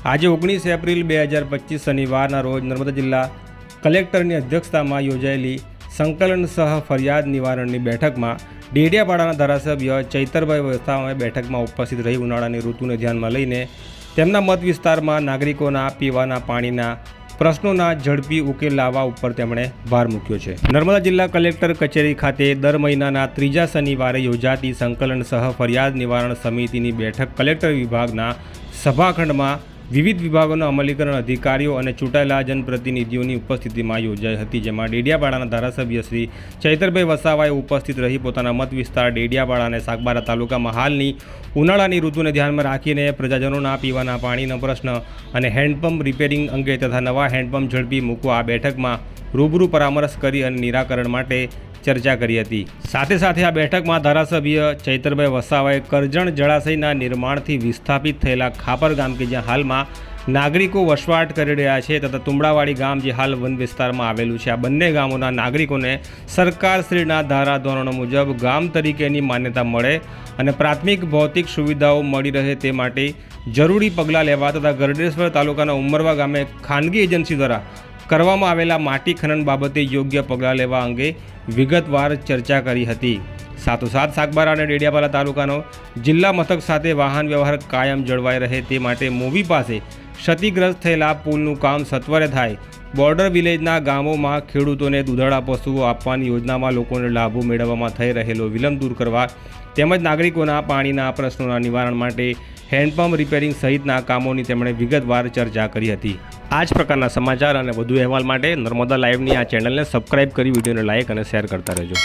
આજે ઓગણીસ એપ્રિલ બે હજાર પચીસ શનિવારના રોજ નર્મદા જિલ્લા કલેક્ટરની અધ્યક્ષતામાં યોજાયેલી સંકલન સહ ફરિયાદ નિવારણની બેઠકમાં ડેડિયાપાડાના ધારાસભ્ય ચૈતરભાઈ વસ્તાવાએ બેઠકમાં ઉપસ્થિત રહી ઉનાળાની ઋતુને ધ્યાનમાં લઈને તેમના મત વિસ્તારમાં નાગરિકોના પીવાના પાણીના પ્રશ્નોના ઝડપી ઉકેલ લાવવા ઉપર તેમણે ભાર મૂક્યો છે. નર્મદા જિલ્લા કલેક્ટર કચેરી ખાતે દર મહિનાના ત્રીજા શનિવારે યોજાતી સંકલન સહ ફરિયાદ નિવારણ સમિતિની બેઠક કલેક્ટર વિભાગના સભાખંડમાં વિવિધ વિભાગોના અમલીકરણ અધિકારીઓ અને ચૂંટાયેલા જનપ્રતિનિધિઓની ઉપસ્થિતિમાં યોજાઈ હતી, જેમાં ડેડિયાપાડાના ધારાસભ્ય શ્રી ચૈતરભાઈ વસાવાએ ઉપસ્થિત રહી પોતાના મત વિસ્તાર ડેડિયાપાડા અને સાગબારા તાલુકામાં હાલની ઉનાળાની ઋતુને ધ્યાનમાં રાખીને પ્રજાજનોના પીવાના પાણીનો પ્રશ્ન અને હેન્ડપંપ રિપેરિંગ અંગે તથા નવા હેન્ડપંપ ઝડપી મૂકવા આ બેઠકમાં રૂબરૂ પરામર્શ કરી અને નિરાકરણ માટે ચર્ચા કરી હતી. સાથે સાથે આ બેઠકમાં ધારાસભ્ય ચૈતરભાઈ વસાવાએ કરજણ જળાશયના નિર્માણથી વિસ્થાપિત થયેલા ખાપર ગામ કે જ્યાં હાલમાં નાગરિકો વસવાટ કરી રહ્યા છે તથા તુમડાવાડી ગામ જે હાલ વન વિસ્તારમાં આવેલું છે, આ બંને ગામોના નાગરિકોને સરકારશ્રીના ધારા ધોરણો મુજબ ગામ તરીકેની માન્યતા મળે અને પ્રાથમિક ભૌતિક સુવિધાઓ મળી રહે તે માટે જરૂરી પગલાં લેવા તથા ગરડેશ્વર તાલુકાના ઉમરવા ગામે ખાનગી એજન્સી દ્વારા કરવામાં આવેલા માટી ખનન બાબતે યોગ્ય પગલાં લેવા અંગે વિગતવાર ચર્ચા કરી હતી. સાથોસાથ સાગબારા અને ડેડિયાપાડા તાલુકાનો જિલ્લા મથક સાથે વાહન વ્યવહાર કાયમ જળવાઈ રહે તે માટે મોવી પાસે ક્ષતિગ્રસ્ત થયેલા પુલનું કામ સત્વરે થાય બોર્ડર વિલેજના ગામોમાં ખેડૂતોને દુધાળા પશુઓ આપવાની યોજનામાં લોકોને લાભો મેળવવામાં થઈ રહેલો વિલંબ દૂર કરવા તેમજ નાગરિકોના પાણીના પ્રશ્નોના નિવારણ માટે હેન્ડપંપ રિપેરિંગ સહિતના કામોની તેમણે વિગતવાર ચર્ચા કરી હતી. આ જ પ્રકારના સમાચાર અને વધુ અહેવાલ માટે નર્મદા લાઈવની આ ચેનલને સબસ્ક્રાઇબ કરી વિડીયોને લાઇક અને શેર કરતા રહેજો.